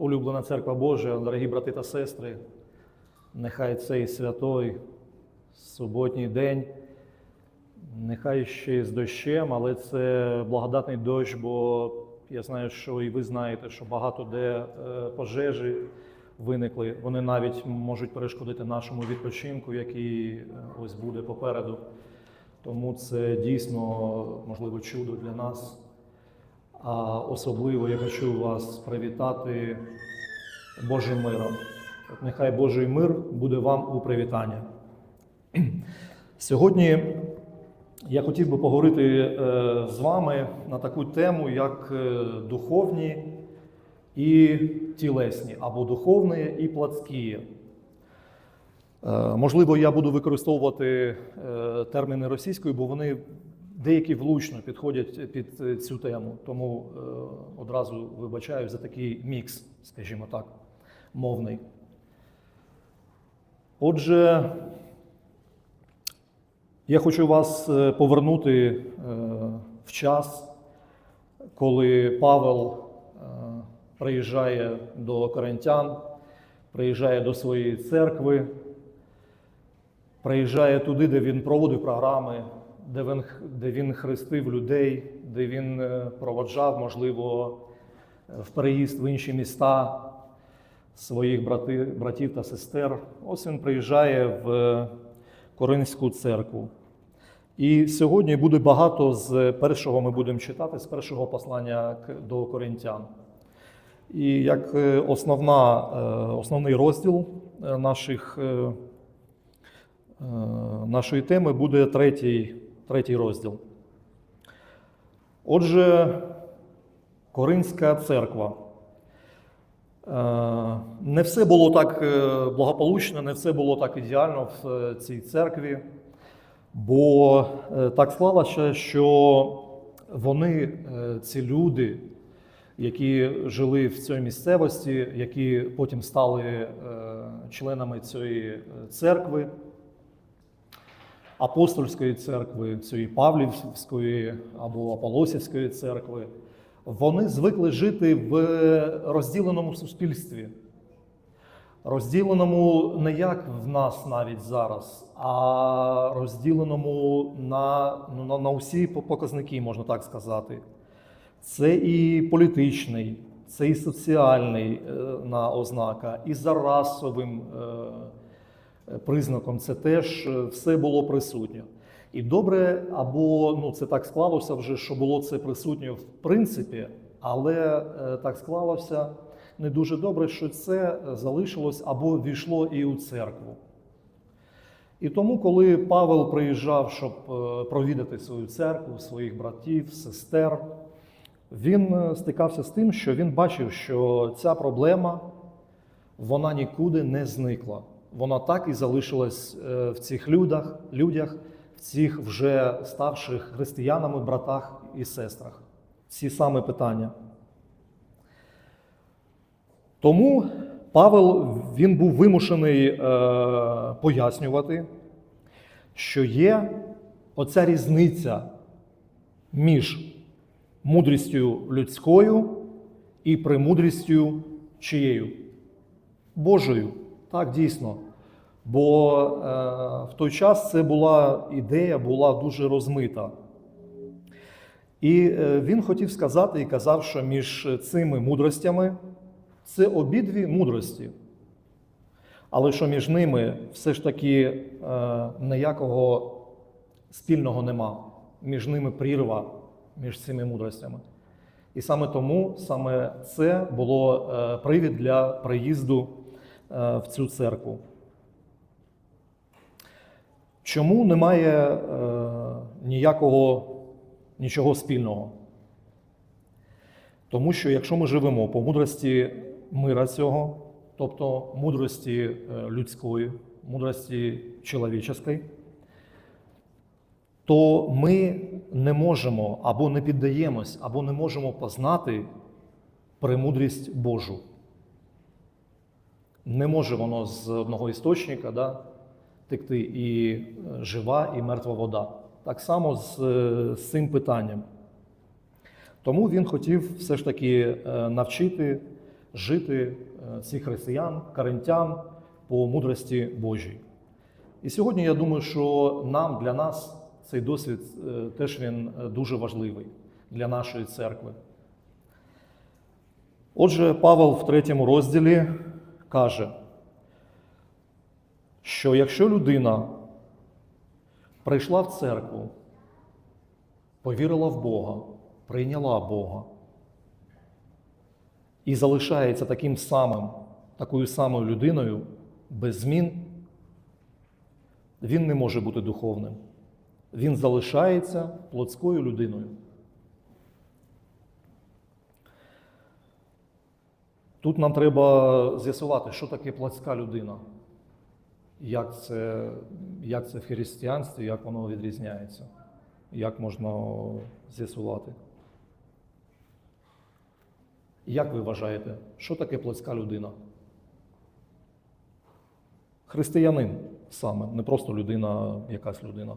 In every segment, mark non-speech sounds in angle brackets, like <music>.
улюблена церква Божа, дорогі брати та сестри, нехай цей святой суботній день, нехай ще з дощем, але це благодатний дощ, бо я знаю, що і ви знаєте, що багато де е, пожежі виникли. Вони навіть можуть перешкодити нашому відпочинку, який е, ось буде попереду. Тому це дійсно можливо чудо для нас. А особливо я хочу вас привітати Божим миром. Нехай Божий мир буде вам у привітання. <clears throat> Сьогодні я хотів би поговорити е, з вами на таку тему, як е, духовні і тілесні, або духовні і плотські. Е, Можливо, я буду використовувати терміни російської, бо вони деякі влучно підходять під е, цю тему. Тому е, одразу вибачаю за такий мікс, скажімо так, мовний. Отже, я хочу вас е, повернути е, в час, коли Павел е, приїжджає до коринтян, приїжджає до своєї церкви, приїжджає туди, де він проводив програми, де він, де він хрестив людей, де він е, проводжав, можливо, в переїзд в інші міста своїх брати, братів та сестер. Ось він приїжджає в Коринську церкву. І сьогодні буде багато з першого ми будемо читати, з першого послання до коринтян. І як е, основна, е, основний розділ е, наших, е, е, нашої теми буде третій, третій розділ. Отже, Коринська церква. Е, Не все було так е, благополучно, не все було так ідеально в е, цій церкві, бо так склалося, що вони, ці люди, які жили в цій місцевості, які потім стали членами цієї церкви, апостольської церкви, цієї Павлівської або Аполосівської церкви, вони звикли жити в розділеному суспільстві. Розділеному не як в нас навіть зараз, а розділеному на, на, на усі показники, можна так сказати. Це і політичний, це і соціальний е, на ознака, і за расовим е, признаком це теж е, все було присутнє. І добре, або ну це так склалося вже, що було це присутнє в принципі, але е, так склалося не дуже добре, що це залишилось або війшло і у церкву. І тому, коли Павел приїжджав, щоб е, провідати свою церкву, своїх братів, сестер, він е, стикався з тим, що він бачив, що ця проблема вона нікуди не зникла. Вона так і залишилась е, в цих людях, людях, в цих вже ставших християнами, братах і сестрах. Ці саме питання. Тому Павел він був вимушений е, пояснювати, що є оця різниця між мудрістю людською і премудрістю чиєю? Божою. Так, дійсно. Бо е, в той час це була ідея, була дуже розмита. І е, він хотів сказати і казав, що між цими мудростями це обидві мудрості. Але що між ними все ж таки е, ніякого спільного нема. Між ними прірва між цими мудростями. І саме тому саме це було е, привід для приїзду в цю церкву. Чому немає е, ніякого нічого спільного? Тому що якщо ми живемо по мудрості мира цього, тобто мудрості е, людської, мудрості чоловічої, то ми не можемо або не піддаємось, або не можемо познати премудрість Божу. Не може воно з одного істочника да, текти і е, жива, і мертва вода. Так само з, е, з цим питанням. Тому він хотів все ж таки е, навчити жити цих християн, карентян по мудрості Божій. І сьогодні я думаю, що нам, для нас, цей досвід теж він дуже важливий для нашої церкви. Отже, Павел в третьому розділі каже, що якщо людина прийшла в церкву, повірила в Бога, прийняла Бога і залишається таким самим, такою самою людиною без змін, він не може бути духовним. Він залишається плотською людиною. Тут нам треба з'ясувати, що таке плотська людина, як це, як це в християнстві, як воно відрізняється, як можна з'ясувати. Як ви вважаєте, що таке плотська людина? Християнин саме, не просто людина, якась людина.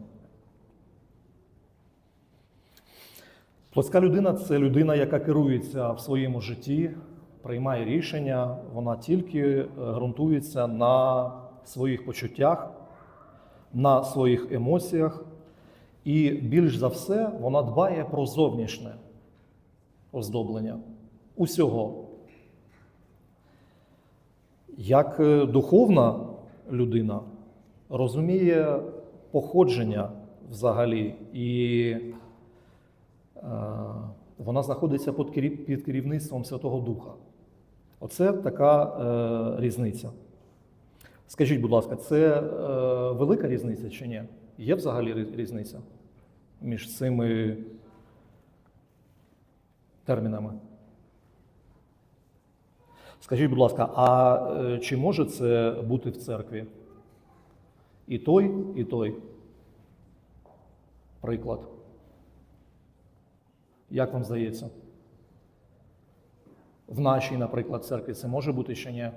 Плотська людина це людина, яка керується в своєму житті, приймає рішення, вона тільки е, ґрунтується на своїх почуттях, на своїх емоціях, і більш за все вона дбає про зовнішнє оздоблення усього. Як е, духовна людина розуміє походження взагалі, і е, вона знаходиться під керівництвом Святого Духа. Оце така е, різниця. Скажіть, будь ласка, це е, велика різниця чи ні? Є взагалі різниця між цими термінами? Скажіть, будь ласка, а е, чи може це бути в церкві? І той, і той. Приклад. Як вам здається? В нашій, наприклад, церкві це може бути чи ні?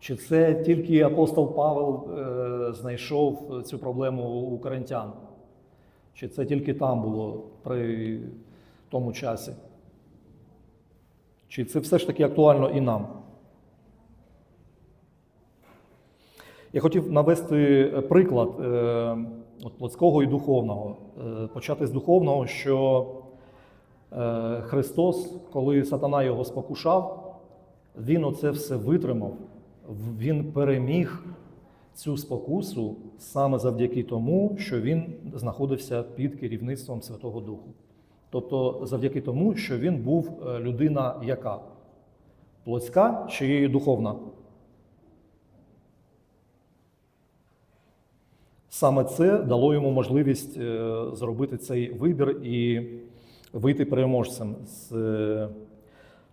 Чи це тільки апостол Павел е, знайшов цю проблему у коринтян? Чи це тільки там було при тому часі? Чи це все ж таки актуально і нам? Я хотів навести приклад е, от, плотського і духовного. Е, почати з духовного, що е, Христос, коли сатана його спокушав, він оце все витримав, він переміг цю спокусу саме завдяки тому, що він знаходився під керівництвом Святого Духу. Тобто завдяки тому, що він був е, людина яка? Плотська чи духовна? Саме це дало йому можливість е, зробити цей вибір і вийти переможцем з е,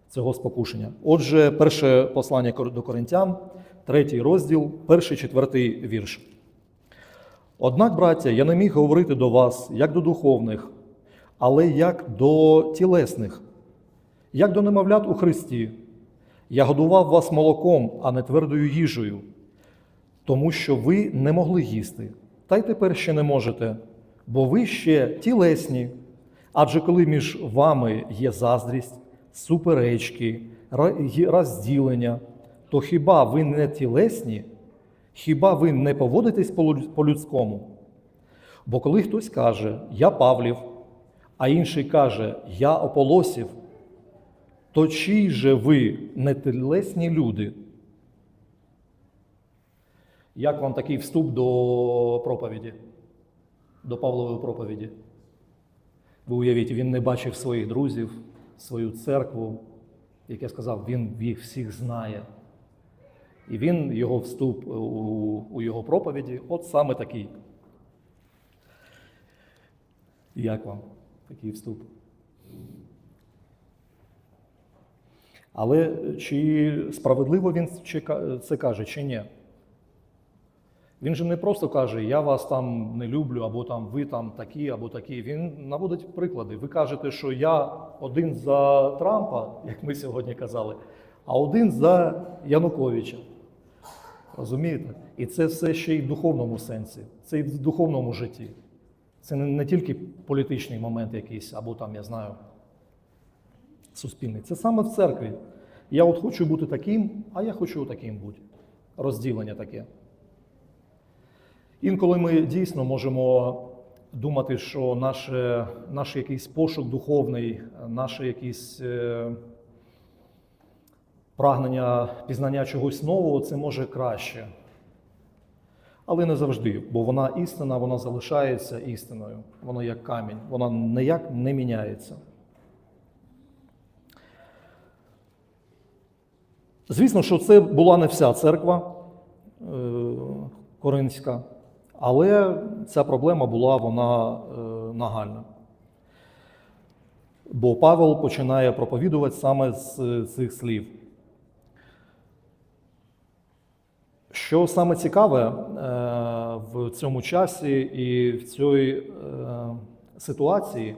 цього спокушення. Отже, перше послання до Коринтян, третій розділ, перший четвертий вірш. Однак, браття, я не міг говорити до вас як до духовних, але як до тілесних, як до немовлят у Христі. Я годував вас молоком, а не твердою їжею, тому що ви не могли їсти, та й тепер ще не можете, бо ви ще тілесні. Адже коли між вами є заздрість, суперечки, розділення, то хіба ви не тілесні? Хіба ви не поводитесь по-лю- по-людському? Бо коли хтось каже, я Павлів, а інший каже, я Ополосів, то чий же ви не тілесні люди? Як вам такий вступ до проповіді, до Павлової проповіді? Ви уявіть, він не бачив своїх друзів, свою церкву, як я сказав, він їх всіх знає. І він, його вступ у, у його проповіді, от саме такий. Як вам такий вступ? Але чи справедливо він це каже, чи ні? Він же не просто каже, я вас там не люблю, або там ви там такі, або такі. Він наводить приклади. Ви кажете, що я один за Трампа, як ми сьогодні казали, а один за Януковича. Розумієте? І це все ще й в духовному сенсі, це і в духовному житті. Це не, не тільки політичний момент якийсь, або там, я знаю, суспільний. Це саме в церкві. Я от хочу бути таким, а я хочу таким бути. Розділення таке. Інколи ми дійсно можемо думати, що наше, наш якийсь пошук духовний, наше якісь е, прагнення пізнання чогось нового це може краще. Але не завжди, бо вона істина, вона залишається істиною. Вона як камінь, вона ніяк не міняється. Звісно, що це була не вся церква е, коринська, але ця проблема була вона е, нагальна. Бо Павел починає проповідувати саме з цих слів. Що саме цікаве е, в цьому часі і в цій е, ситуації,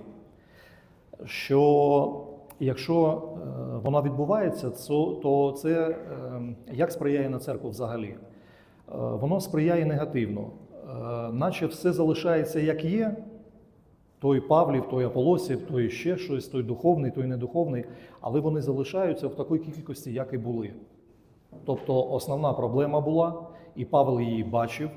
що якщо е, вона відбувається, то, це е, як сприяє на церкву взагалі? Е, Воно сприяє негативно, Е, наче все залишається як є. Той Павлів, той Аполосів, той ще щось, той духовний, той недуховний, але вони залишаються в такій кількості, як і були. Тобто основна проблема була, і Павел її бачив,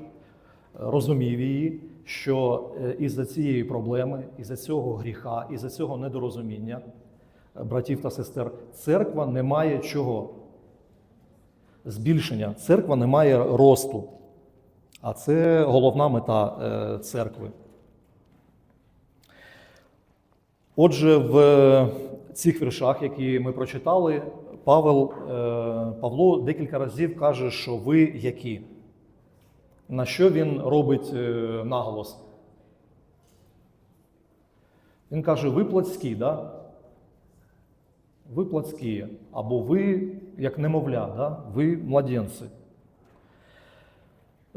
розумів її, що е, із-за цієї проблеми, із-за цього гріха, із-за цього недорозуміння е, братів та сестер, церква не має чого? Збільшення. Церква не має росту. А це головна мета е, церкви. Отже, в цих віршах, які ми прочитали, Павел, е, Павло декілька разів каже, що ви які. На що він робить е, наголос? Він каже, ви плотські, да? ви плотські, або ви як немовля, да? ви младенці.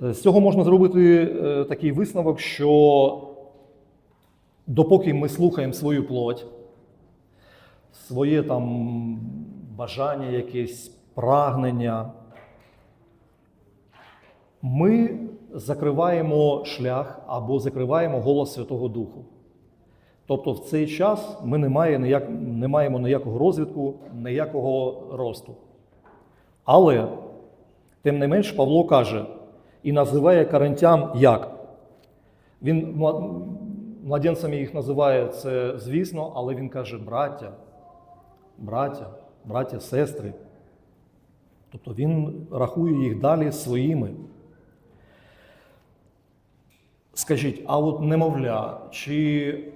Е, З цього можна зробити е, такий висновок, що допоки ми слухаємо свою плоть, своє там бажання, якесь прагнення, ми закриваємо шлях або закриваємо голос Святого Духу. Тобто в цей час ми не, має ніяк, не маємо ніякого розвитку, ніякого росту. Але, тим не менш, Павло каже і називає коринтян як? Він младенцями їх називає це, звісно, але він каже браття, браття, браття, сестри. Тобто він рахує їх далі своїми. Скажіть, а от немовля, чи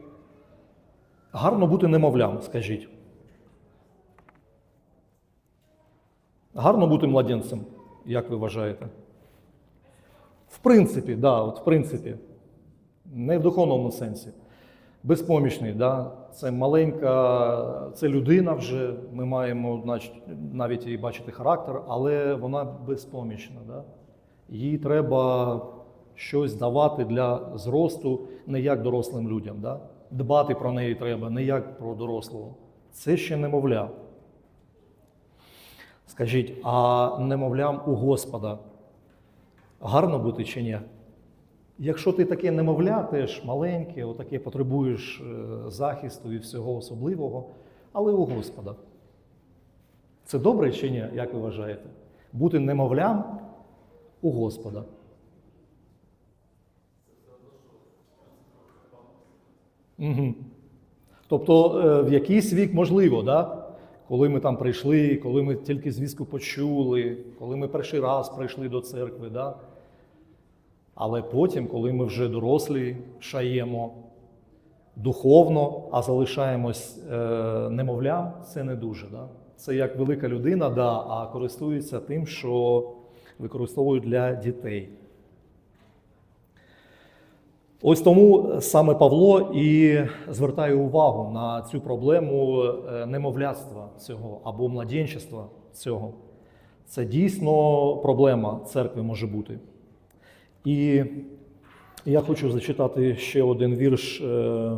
гарно бути немовлям, скажіть? Гарно бути младенцем, як ви вважаєте? В принципі, да, от в принципі, не в духовному сенсі. Безпомічний, да? це маленька, це людина вже, ми маємо навіть її бачити характер, але вона безпомічна. Да? Їй треба щось давати для зросту не як дорослим людям. Да? Дбати про неї треба, не як про дорослого. Це ще немовля. Скажіть, а немовлям у Господа гарно бути чи ні? Якщо ти таке немовля, теж маленьке, отаке потребуєш е, захисту і всього особливого, але у Господа. Це добре чи ні, як ви вважаєте? Бути немовлям у Господа. Угу. Тобто е, в якийсь вік можливо, да? коли ми там прийшли, коли ми тільки звістку почули, коли ми перший раз прийшли до церкви. Да? Але потім, коли ми вже дорослі, шаємо духовно, а залишаємось е, немовлям, це не дуже. Да? Це як велика людина, да, а користується тим, що використовують для дітей. Ось тому саме Павло і звертає увагу на цю проблему е, немовляцтва цього або младенчества цього. Це дійсно проблема церкви може бути. І я хочу зачитати ще один вірш е,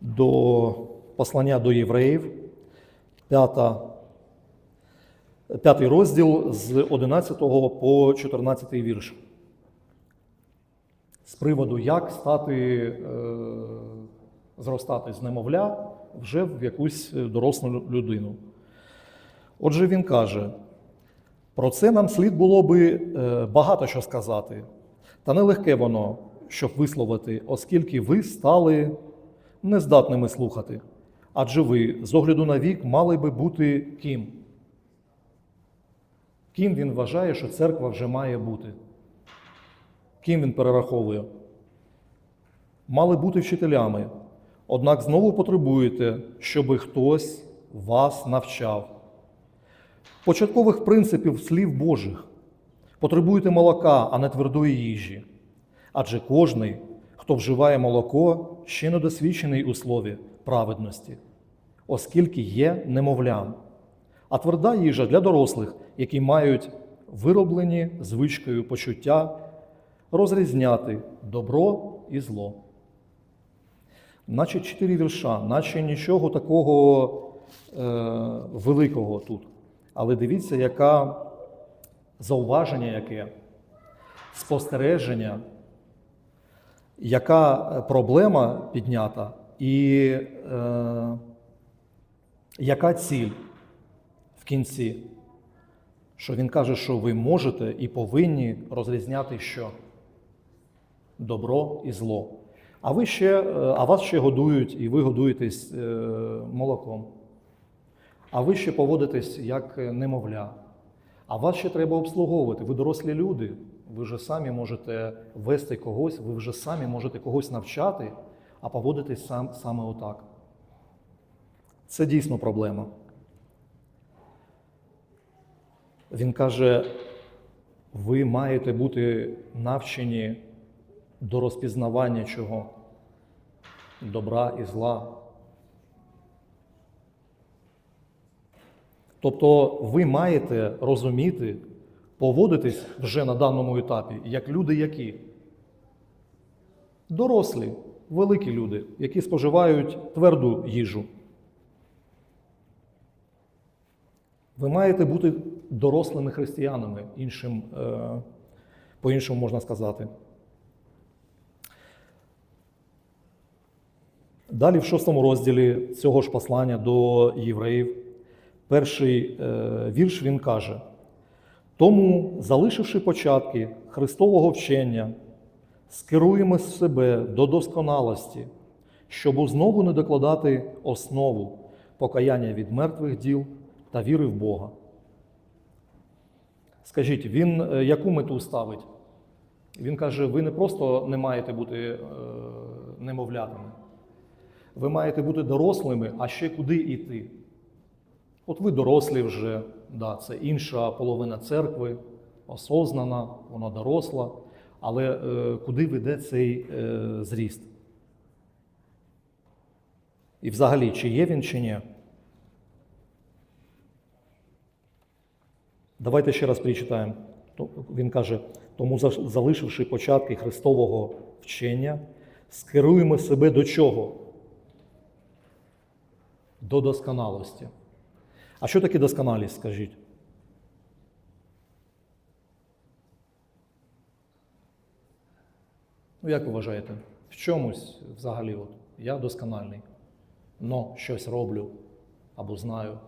до послання до євреїв, п'ята, п'ятий розділ з 11 по 14 вірш. З приводу, як стати, е, зростати з немовля вже в якусь дорослу людину. Отже, він каже: про це нам слід було би е, багато що сказати, та нелегке воно, щоб висловити, оскільки ви стали нездатними слухати. Адже ви, з огляду на вік, мали би бути ким? Ким він вважає, що церква вже має бути? Ким він перераховує? Мали бути вчителями, однак знову потребуєте, щоби хтось вас навчав. Початкових принципів слів Божих. Потребуєте молока, а не твердої їжі. Адже кожний, хто вживає молоко, ще не досвідчений у слові праведності, оскільки є немовлям. А тверда їжа для дорослих, які мають вироблені звичкою почуття розрізняти добро і зло. Наче чотири вірша, наче нічого такого е, великого тут. Але дивіться, яка зауваження, яке спостереження, яка е, проблема піднята, і е, яка ціль в кінці. Що він каже, що ви можете і повинні розрізняти що? Добро і зло. А ви ще, е, а вас ще годують, і ви годуєтесь е, молоком. А ви ще поводитесь як немовля. А вас ще треба обслуговувати. Ви дорослі люди. Ви вже самі можете вести когось, ви вже самі можете когось навчати, а поводитись сам, саме отак. Це дійсно проблема. Він каже: ви маєте бути навчені до розпізнавання чого? Добра і зла. Тобто ви маєте розуміти, поводитись вже на даному етапі, як люди, які дорослі, великі люди, які споживають тверду їжу. Ви маєте бути дорослими християнами, іншим, е, по-іншому можна сказати. Далі, в шостому розділі цього ж послання до євреїв, перший е, вірш він каже: Тому, залишивши початки Христового вчення, скеруємо себе до досконалості, щоб знову не докладати основу покаяння від мертвих діл та віри в Бога. Скажіть, він е, яку мету ставить? Він каже: ви не просто не маєте бути е, немовлятами, ви маєте бути дорослими, а ще куди йти. От ви дорослі вже, да, це інша половина церкви, осознана, вона доросла, але е, куди веде цей е, зріст? І взагалі, чи є він, чи ні? Давайте ще раз перечитаємо. То- Він каже: тому, залишивши початки Христового вчення, скеруємо себе до чого? До досконалості. А що таке досконалість, скажіть? Ну, як ви вважаєте? В чомусь взагалі, от, я доскональний, но щось роблю або знаю.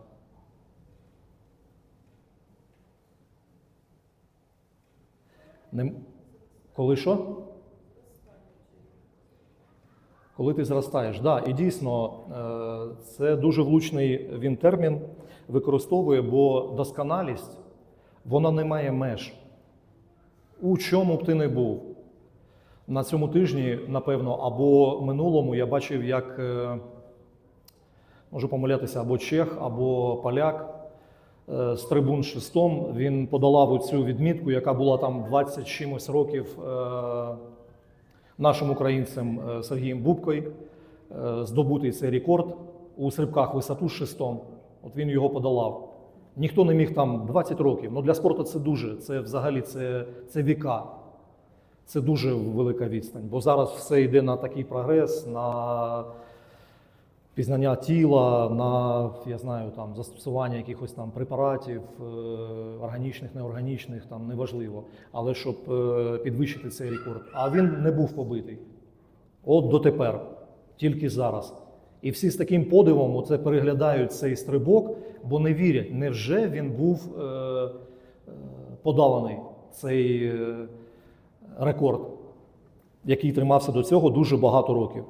Не... Коли що? Коли ти зростаєш, да, і дійсно е, це дуже влучний він термін використовує, бо досконалість вона не має меж. У чому б ти не був. На цьому тижні, напевно, або минулому я бачив, як е, можу помилятися або чех, або поляк е, з трибун шестом. Він подолав цю відмітку, яка була там 20 чимось років е, нашим українцем Сергієм Бубкою. Здобутий цей рекорд у стрибках висоту з шестом. От він його подолав. Ніхто не міг там 20 років. Ну для спорту це дуже, це взагалі це, це віка. Це дуже велика відстань, бо зараз все йде на такий прогрес, на пізнання тіла, на я знаю, там застосування якихось там препаратів, е, органічних, неорганічних, там неважливо. Але щоб е, підвищити цей рекорд. А він не був побитий. От дотепер, тільки зараз. І всі з таким подивом оце переглядають цей стрибок, бо не вірять, невже він був е, е, подоланий, цей е, рекорд, який тримався до цього дуже багато років.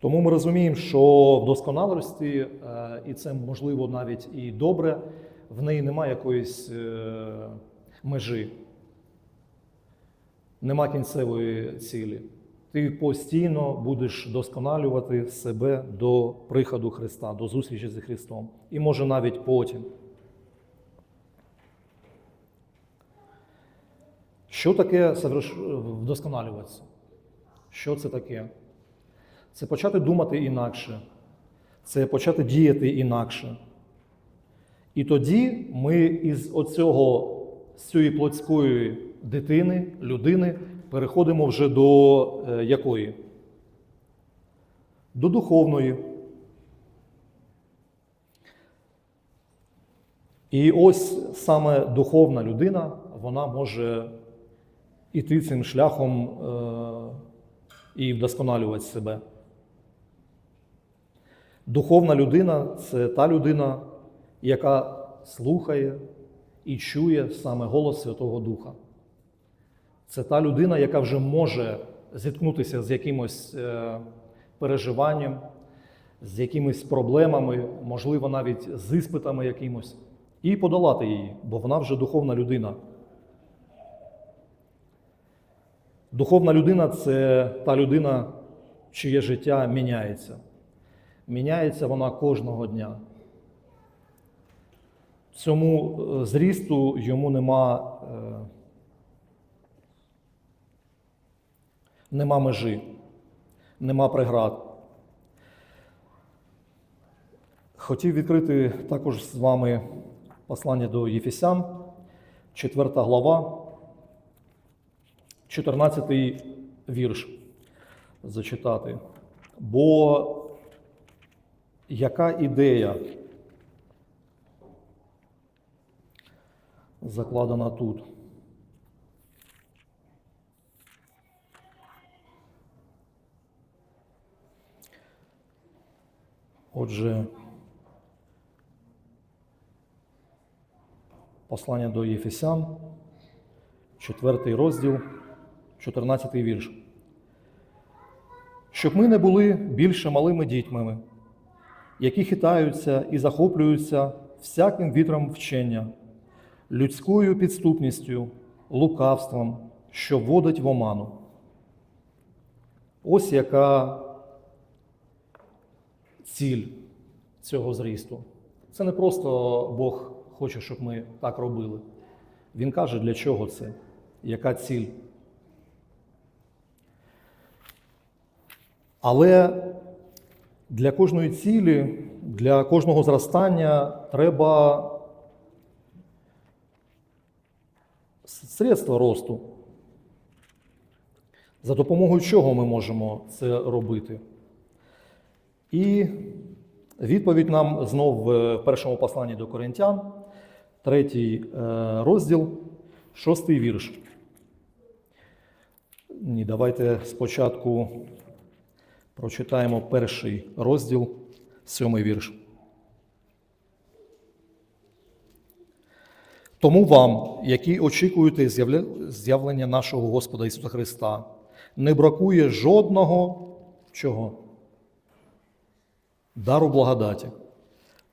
Тому ми розуміємо, що в досконалості, е, і це можливо навіть і добре, в неї немає якоїсь е, межі, нема кінцевої цілі. Ти постійно будеш досконалювати себе до приходу Христа, до зустрічі з Христом. І може навіть потім. Що таке вдосконалюватися? Що це таке? Це почати думати інакше, це почати діяти інакше. І тоді ми із оцього, з цієї плотської дитини, людини, переходимо вже до е, якої? До духовної. І ось саме духовна людина, вона може іти цим шляхом е, і вдосконалювати себе. Духовна людина це та людина, яка слухає і чує саме голос Святого Духа. Це та людина, яка вже може зіткнутися з якимось е, переживанням, з якимись проблемами, можливо, навіть з іспитами якимось, і подолати її, бо вона вже духовна людина. Духовна людина це та людина, чиє життя міняється. Міняється вона кожного дня. Цьому е, зрісту йому нема, нема межі, нема преград. Хотів відкрити також з вами послання до Єфесян, 4 глава, 14 вірш зачитати. Бо яка ідея закладена тут? Отже, послання до Єфесян, 4 розділ, 14 вірш. Щоб ми не були більше малими дітьми, які хитаються і захоплюються всяким вітром вчення, людською підступністю, лукавством, що вводить в оману. Ось яка ціль цього зрісту. Це не просто Бог хоче, щоб ми так робили. Він каже, для чого це, яка ціль. Але для кожної цілі, для кожного зростання треба средства росту. За допомогою чого ми можемо це робити? І відповідь нам знов в першому посланні до Коринтян, третій е, розділ, шостий вірш. Ні, давайте спочатку прочитаємо перший розділ, сьомий вірш. Тому вам, які очікуєте з'явлення нашого Господа Ісуса Христа, не бракує жодного чого? Дару благодаті.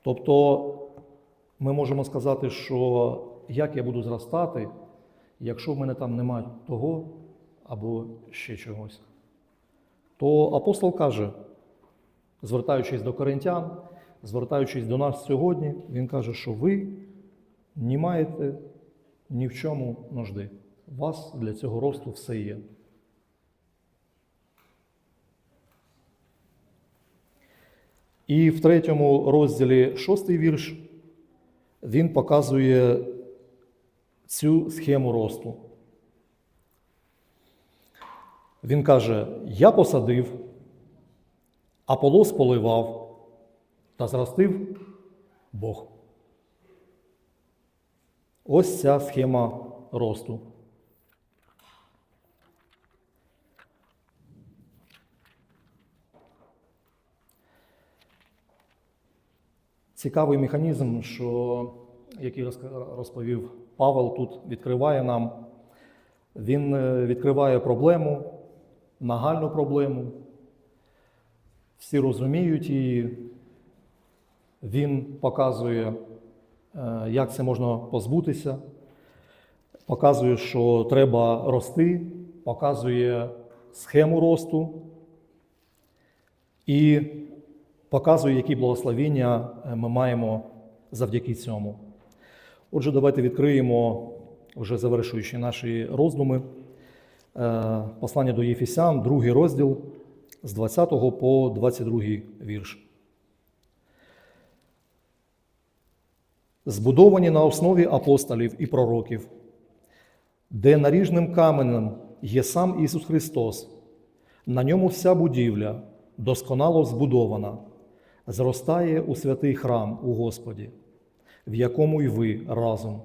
Тобто ми можемо сказати, що як я буду зростати, якщо в мене там немає того або ще чогось. То апостол каже, звертаючись до коринтян, звертаючись до нас сьогодні, він каже, що ви не маєте ні в чому нужди. У вас для цього росту все є. І в третьому розділі шостий вірш він показує цю схему росту. Він каже: Я посадив, Аполос поливав, та зростив Бог. Ось ця схема росту. Цікавий механізм, що, який розповів Павел тут, відкриває нам. Він е, відкриває проблему, нагальну проблему. Всі розуміють її. Він показує, е, як це можна позбутися, показує, що треба рости, показує схему росту і показує, які благословіння е, ми маємо завдяки цьому. Отже, давайте відкриємо, вже завершуючи наші роздуми, е, послання до Єфісян, другий розділ з 20 по 22 вірш. Збудовані на основі апостолів і пророків, де наріжним каменем є сам Ісус Христос, на ньому вся будівля досконало збудована, зростає у святий храм у Господі, в якому й ви разом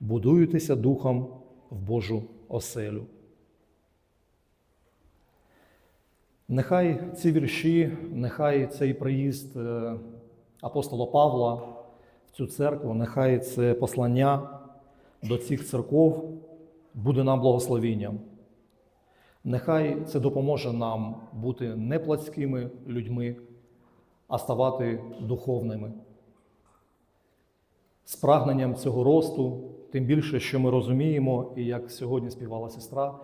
будуєтеся духом в Божу оселю. Нехай ці вірші, нехай цей приїзд е, апостола Павла в цю церкву, нехай це послання до цих церков буде нам благословінням. Нехай це допоможе нам бути не плотськими людьми, а ставати духовними. З прагненням цього росту, тим більше, що ми розуміємо, і як сьогодні співала сестра,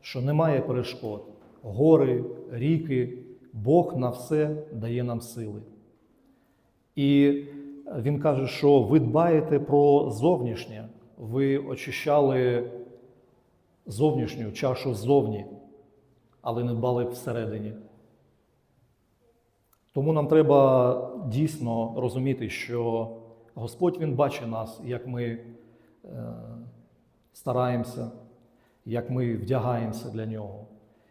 що немає перешкод. Гори, ріки, Бог на все дає нам сили. І він каже, що ви дбаєте про зовнішнє, ви очищали зовнішню чашу ззовні, але не дбали всередині. Тому нам треба дійсно розуміти, що Господь Він бачить нас, як ми е, стараємося, як ми вдягаємося для нього,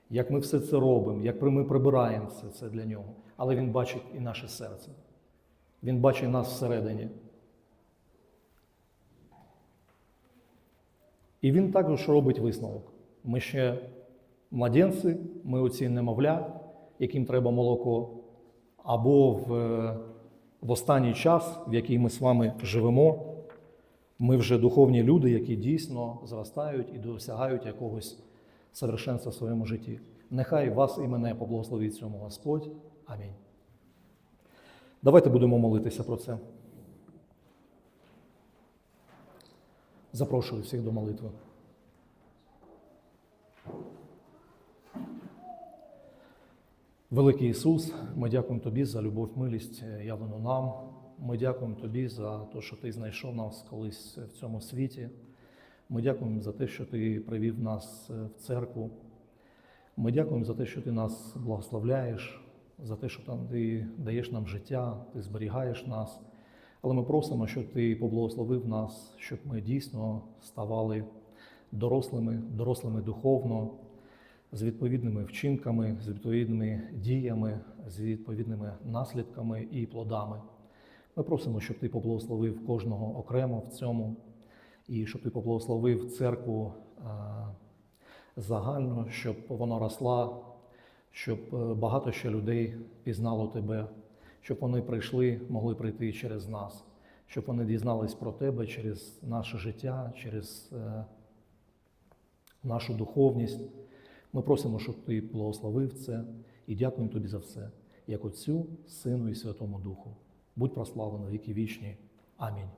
як ми все це робимо, як ми прибираємо все це для нього. Але Він бачить і наше серце. Він бачить нас всередині. І він також робить висновок. Ми ще младенці, ми оці немовля, яким треба молоко, або в, в останній час, в який ми з вами живемо, ми вже духовні люди, які дійсно зростають і досягають якогось совершенства в своєму житті. Нехай вас і мене поблагословить цьому Господь. Амінь. Давайте будемо молитися про це. Запрошую всіх до молитви. Великий Ісус, ми дякуємо Тобі за любов, милість, е, явлену нам. Ми дякуємо Тобі за те, що Ти знайшов нас колись в цьому світі. Ми дякуємо за те, що Ти привів нас е, в церкву. Ми дякуємо за те, що Ти нас благословляєш, за те, що Ти даєш нам життя, Ти зберігаєш нас. Але ми просимо, щоб Ти поблагословив нас, щоб ми дійсно ставали дорослими, дорослими духовно, з відповідними вчинками, з відповідними діями, з відповідними наслідками і плодами. Ми просимо, щоб Ти поблагословив кожного окремо в цьому, і щоб Ти поблагословив церкву а, загально, щоб вона росла, щоб е, багато ще людей пізнало Тебе, щоб вони прийшли, могли прийти через нас, щоб вони дізнались про Тебе через наше життя, через е, нашу духовність. Ми просимо, щоб Ти благословив це і дякуємо Тобі за все, як Отцю, Сину і Святому Духу. Будь прославлено віки вічні. Амінь.